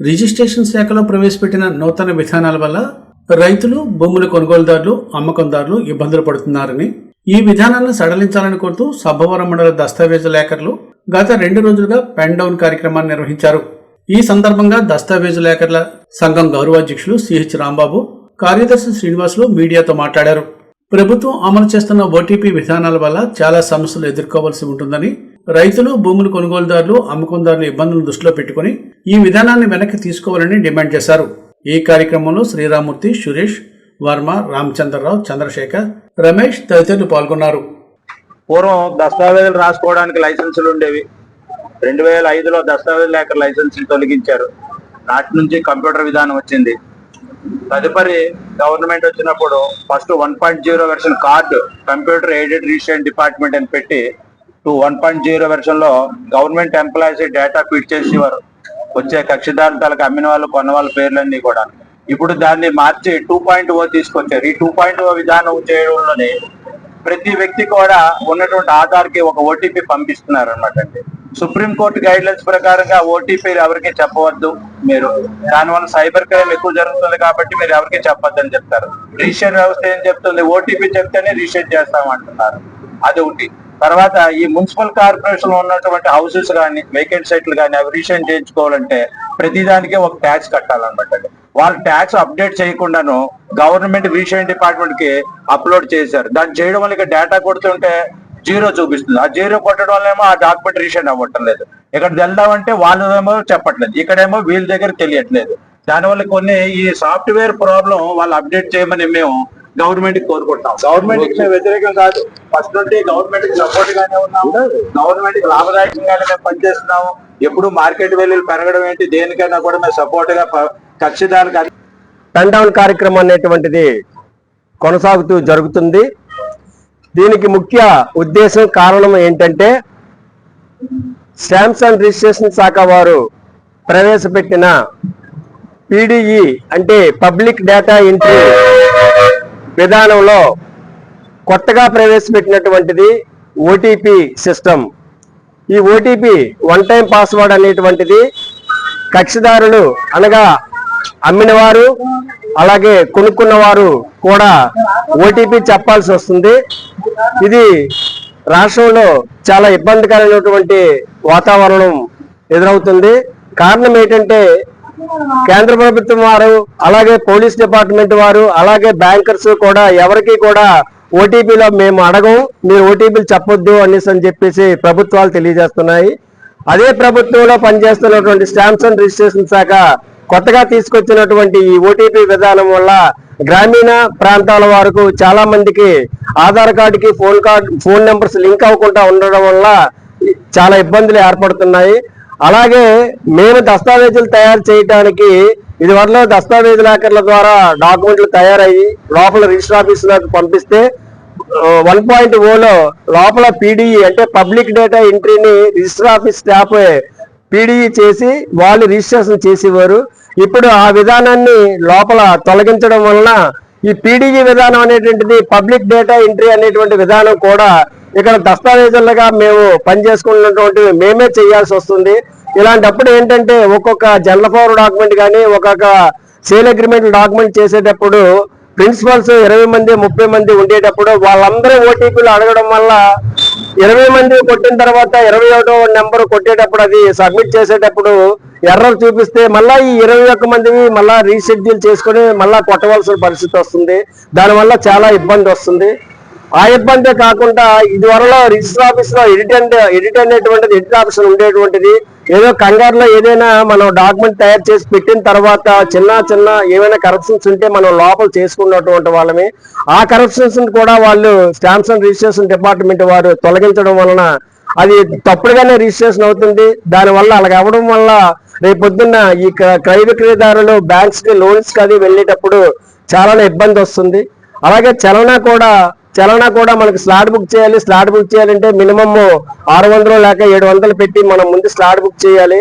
Registration శాఖలో ప్రవేశపెట్టిన నూతన విధానాల వల్ల రైతులు భూముల కొనుగోలుదారులు అమ్మకందారులు ఇబ్బందులు పడుతున్నారని ఈ విధానాలను సడలించాలని కోరుతూ సభవరం మండల దస్తావేజు లేఖర్లు గత రెండు రోజులుగా పెన్ డౌన్ కార్యక్రమాన్ని నిర్వహించారు. ఈ సందర్భంగా దస్తావేజు లేఖర్ల సంఘం గౌరవాధ్యక్షులు సిహెచ్ రాంబాబు కార్యదర్శి శ్రీనివాసులు మీడియాతో మాట్లాడారు. ప్రభుత్వం అమలు చేస్తున్న ఓటీపీ విధానాల వల్ల చాలా సమస్యలు ఎదుర్కోవాల్సి ఉంటుందని రైతులు భూములు కొనుగోలుదారులు అమ్మకందారుల ఇబ్బందులను దృష్టిలో పెట్టుకుని ఈ విధానాన్ని వెనక్కి తీసుకోవాలని డిమాండ్ చేశారు. ఈ కార్యక్రమంలో శ్రీరామూర్తి సురేష్ వర్మ రామచంద్రరావు చంద్రశేఖర్ రమేష్ తదితరులు పాల్గొన్నారు. పూర్వం దస్తావేజులు రాసుకోవడానికి లైసెన్సులు ఉండేవి. రెండు వేల ఐదులో దస్తావేజు లేక లైసెన్సులు తొలగించారు. నాటి నుంచి కంప్యూటర్ విధానం వచ్చింది. తదుపరి గవర్నమెంట్ వచ్చినప్పుడు first one point zero version card computer aided registration department అని పెట్టి టూ వన్ పాయింట్ జీరో వెర్షన్లో గవర్నమెంట్ ఎంప్లాయీస్ డేటా ఫిట్ చేసేవారు. వచ్చే కక్షిదారుల అమ్మిన వాళ్ళు కొన్న వాళ్ళ పేర్లన్నీ కూడా. ఇప్పుడు దాన్ని మార్చి టూ పాయింట్ ఓ తీసుకొచ్చారు. ఈ టూ పాయింట్ ఓ విధానం చేయడంలోనే ప్రతి వ్యక్తి కూడా ఉన్నటువంటి ఆధార్కి ఒక ఓటీపీ పంపిస్తున్నారు అనమాట అండి. సుప్రీం కోర్టు గైడ్ లైన్స్ ప్రకారంగా ఓటీపీ ఎవరికి చెప్పవద్దు మీరు. దానివల్ల సైబర్ క్రైమ్ ఎక్కువ జరుగుతుంది కాబట్టి మీరు ఎవరికి చెప్పొద్దు అని చెప్తారు. రిజిస్టర్ వ్యవస్థ ఏం చెప్తుంది? ఓటీపీ చెప్తేనే రిజిస్టర్ చేస్తామంటున్నారు. అది ఒకటి. తర్వాత ఈ మున్సిపల్ కార్పొరేషన్లో ఉన్నటువంటి హౌసెస్ కానీ వేకెంట్ సైట్లు కానీ అవి రీసెంట్ చేయించుకోవాలంటే ప్రతిదానికి ఒక ట్యాక్స్ కట్టాలన్నమాట. వాళ్ళు ట్యాక్స్ అప్డేట్ చేయకుండాను గవర్నమెంట్ రీసెంట్ డిపార్ట్మెంట్కి అప్లోడ్ చేశారు. దాన్ని చేయడం వల్ల డేటా కొడుతుంటే జీరో చూపిస్తుంది. ఆ జీరో కొట్టడం వల్ల ఏమో ఆ డాక్యుమెంట్ రీసెంట్ అవ్వటం లేదు. ఇక్కడ వెళ్దామంటే వాళ్ళేమో చెప్పట్లేదు. ఇక్కడేమో వీళ్ళ దగ్గర తెలియట్లేదు. దానివల్ల కొన్ని ఈ సాఫ్ట్వేర్ ప్రాబ్లం వాళ్ళు అప్డేట్ చేయమని మేము గవర్నమెంట్కి కోరుకుంటాం గవర్నమెంట్కి వ్యతిరేకం కాదు. ఫస్ట్ నుండి గవర్నమెంట్కి సపోర్ట్ గానే ఉన్నాము. గవర్నమెంట్కి లాభదాయకంగానే మేము పనిచేస్తున్నాము. ఎప్పుడు మార్కెట్ వాల్యూలు పెరగడం ఏంటి? దేనికైనా కూడా మేము సపోర్ట్గా ప- కక్షిదారులకు టన్ డౌన్ కార్యక్రమం అనేటువంటిది కొనసాగుతూ జరుగుతుంది. దీనికి ముఖ్య ఉద్దేశం కారణం ఏంటంటే శాంసంగ్ రిజిస్ట్రేషన్ శాఖ వారు ప్రవేశపెట్టిన పీడిఈ అంటే పబ్లిక్ డేటా ఎంట్రీ విధానంలో కొత్తగా ప్రవేశపెట్టినటువంటిది ఓటీపీ సిస్టమ్ ఈ ఓటీపీ వన్ టైం పాస్వర్డ్ అనేటువంటిది కక్షిదారులు అనగా అమ్మినవారు అలాగే కొనుక్కున్నవారు కూడా ఓటీపీ చెప్పాల్సి వస్తుంది. ఇది రాష్ట్రంలో చాలా ఇబ్బందికరమైనటువంటి వాతావరణం ఎదురవుతుంది. కారణం ఏంటంటే కేంద్ర ప్రభుత్వం వారు అలాగే పోలీస్ డిపార్ట్మెంట్ వారు అలాగే బ్యాంకర్స్ కూడా ఎవరికి కూడా ఓటీపీలో మేము అడగం మీరు ఓటీపీలు చెప్పొద్దు అనేసి అని చెప్పేసి ప్రభుత్వాలు తెలియజేస్తున్నాయి. అదే ప్రభుత్వంలో పనిచేస్తున్నటువంటి స్టాంప్స్ అండ్ రిజిస్ట్రేషన్ శాఖ కొత్తగా తీసుకొచ్చినటువంటి ఈ ఓటీపీ విధానం వల్ల గ్రామీణ ప్రాంతాల వరకు చాలా మందికి ఆధార్ కార్డుకి phone card phone numbers link అవ్వకుండా ఉండడం వల్ల చాలా ఇబ్బందులు ఏర్పడుతున్నాయి. అలాగే మేము దస్తావేజులు తయారు చేయడానికి ఇది వరలో దస్తావేజు లాకర్ల ద్వారా డాక్యుమెంట్లు తయారయ్యి లోపల రిజిస్టర్ ఆఫీసులకు పంపిస్తే వన్ పాయింట్ ఓలో లోపల పీడిఈ అంటే పబ్లిక్ డేటా ఎంట్రీని రిజిస్టర్ ఆఫీస్ స్టాఫ్ పీడిఈ చేసి వాళ్ళు రిజిస్ట్రేషన్ చేసేవారు. ఇప్పుడు ఆ విధానాన్ని లోపల తొలగించడం వలన ఈ పీడిఈ విధానం అనేటువంటిది పబ్లిక్ డేటా ఎంట్రీ అనేటువంటి విధానం కూడా ఇక్కడ దస్తావేజులుగా మేము పనిచేసుకున్నటువంటి మేమే చేయాల్సి వస్తుంది. ఇలాంటప్పుడు ఏంటంటే ఒక్కొక్క జనరల్ పవర్ డాక్యుమెంట్ కానీ ఒక్కొక్క సేల్ అగ్రిమెంట్ డాక్యుమెంట్ చేసేటప్పుడు ప్రిన్సిపల్స్ ఇరవై మంది ముప్పై మంది ఉండేటప్పుడు వాళ్ళందరూ ఓటీపీలు అడగడం వల్ల ఇరవై మంది కొట్టిన తర్వాత ఇరవై ఒకటో నెంబర్ కొట్టేటప్పుడు అది సబ్మిట్ చేసేటప్పుడు ఎర్రర్ చూపిస్తే మళ్ళా ఈ ఇరవై ఒక్క మందివి మళ్ళా రీషెడ్యూల్ చేసుకుని మళ్ళా కొట్టవలసిన పరిస్థితి వస్తుంది. దానివల్ల చాలా ఇబ్బంది వస్తుంది. ఆ ఇబ్బందే కాకుండా ఇది వరలో రిజిస్టర్ ఆఫీస్లో ఎడిట్ అంటే ఎడిట్ అనేటువంటిది ఎడిట్ ఆప్షన్ ఉండేటువంటిది. ఏదో కంగారులో ఏదైనా మనం డాక్యుమెంట్ తయారు చేసి పెట్టిన తర్వాత చిన్న చిన్న ఏమైనా కరప్షన్స్ ఉంటే మనం లోపల చేసుకున్నటువంటి వాళ్ళమే. ఆ కరప్షన్స్ కూడా వాళ్ళు స్టాంప్స్ అండ్ రిజిస్ట్రేషన్ డిపార్ట్మెంట్ వారు తొలగించడం వలన అది తప్పుడుగానే రిజిస్ట్రేషన్ అవుతుంది. దానివల్ల అలాగ అవ్వడం వల్ల రేపొద్దున్న ఈ క్రై క్రయ విక్రయదారులు బ్యాంక్స్కి లోన్స్కి అది వెళ్ళేటప్పుడు చాలా ఇబ్బంది వస్తుంది. అలాగే చలనా కూడా చలనా కూడా మనకి స్లాట్ బుక్ చేయాలి. స్లాట్ బుక్ చేయాలంటే మినిమమ్ ఆరు వందలు లేక ఏడు వందలు పెట్టి మనం ముందు స్లాట్ బుక్ చేయాలి.